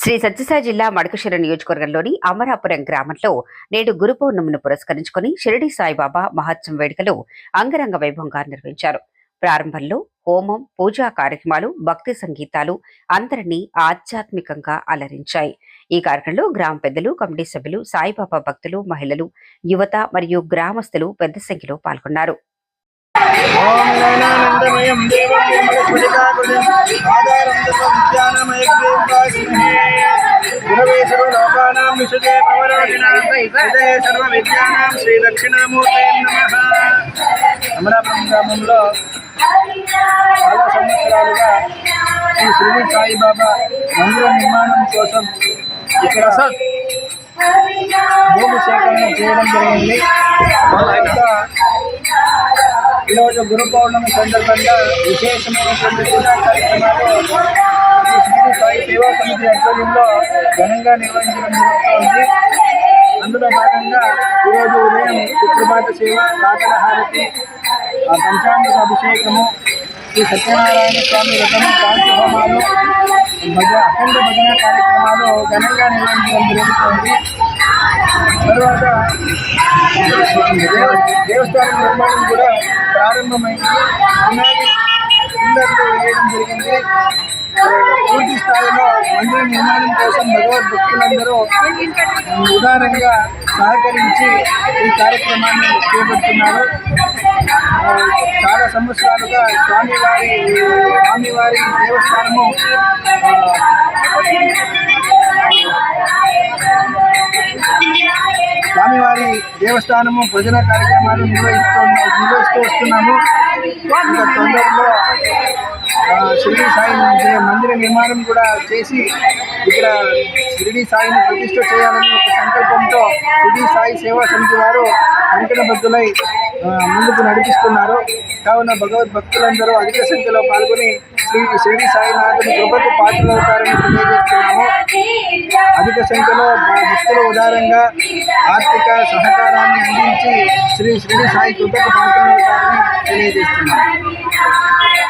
శ్రీ సత్యసాయి జిల్లా మడకశిర నియోజకవర్గంలోని అమరాపురం గ్రామంలో నేడు గురు పౌర్ణమిని పురస్కరించుకుని షిరిడి సాయిబాబా మహోత్సవం వేడుకలు అంగరంగ వైభవంగా నిర్వహించారు ప్రారంభంలో హోమం పూజా కార్యక్రమాలు భక్తి సంగీతాలు అందరినీ ఆధ్యాత్మికంగా అలరించాయి ఈ కార్యక్రమంలో గ్రామ పెద్దలు కమిటీ సభ్యులు సాయిబాబా భక్తులు మహిళలు యువత మరియు గ్రామస్తులు పెద్ద సంఖ్యలో పాల్గొన్నారు సర్వవిద్యానాం శ్రీ దక్షిణామూర్తే నమః. అమరాపురం గ్రామంలో చాలా సంవత్సరాలుగా శ్రీ శ్రీ సాయిబాబా మందిర నిర్మాణం కోసం ఇక్కడ భూమి సేకరణ చేయడం జరిగింది. ఈరోజు గురు పౌర్ణమి సందర్భంగా విశేషమైనటువంటి కార్యక్రమాలు శ్రీ స్థాయి సేవా సమితి ఆధ్వర్యంలో ఘనంగా నిర్వహించడం జరుగుతోంది. అందులో భాగంగా ఈరోజు ఉదయం సుప్రభాత సేవ దాతల హారతి పంచామృత అభిషేకము శ్రీ సత్యనారాయణ స్వామి వ్రతము కాంతి హోమాలు భజ అఖండ భజన కార్యక్రమాలు ఘనంగా నిర్వహించడం జరుగుతోంది. తరువాత దేవ- దేవస్థానం నిర్మాణం కూడా ప్రారంభమైంది. పునాది వేయడం జరిగింది. పూర్తి స్థాయిలో మందిర నిర్మాణం కోసం భగవద్ భక్తులందరూ ఉదారంగా సహకరించి ఈ కార్యక్రమాన్ని చేపడుతున్నారు. చాలా సంవత్సరాలుగా స్వామివారి స్వామివారి దేవస్థానము స్వామివారి దేవస్థానము భజన కార్యక్రమాలు నిర్వహిస్తూ నిర్వహిస్తూ వస్తున్నాము. తొందరలో షిరిడి సాయి మందిర నిర్మాణం కూడా చేసి ఇక్కడ షిరిడి సాయిని ప్రతిష్ట చేయాలని ఒక సంకల్పంతో షిరిడి సాయి సేవా సమితి వారు అంకణబద్ధులై భక్తులై ముందుకు నడిపిస్తున్నారు. కావున భగవద్ భక్తులందరూ అధిక సంఖ్యలో పాల్గొని శ్రీ షిరిడి సాయినాథుని కృపకు పాత్రలవుతారని తెలియజేస్తున్నాము. అధిక సంఖ్యలో భక్తులు ఉదారంగా ఆర్థిక సహకారాన్ని అందించి శ్రీ శ్రీ సాయి కృపకు పాత్రలవుతారని తెలియజేస్తున్నాము.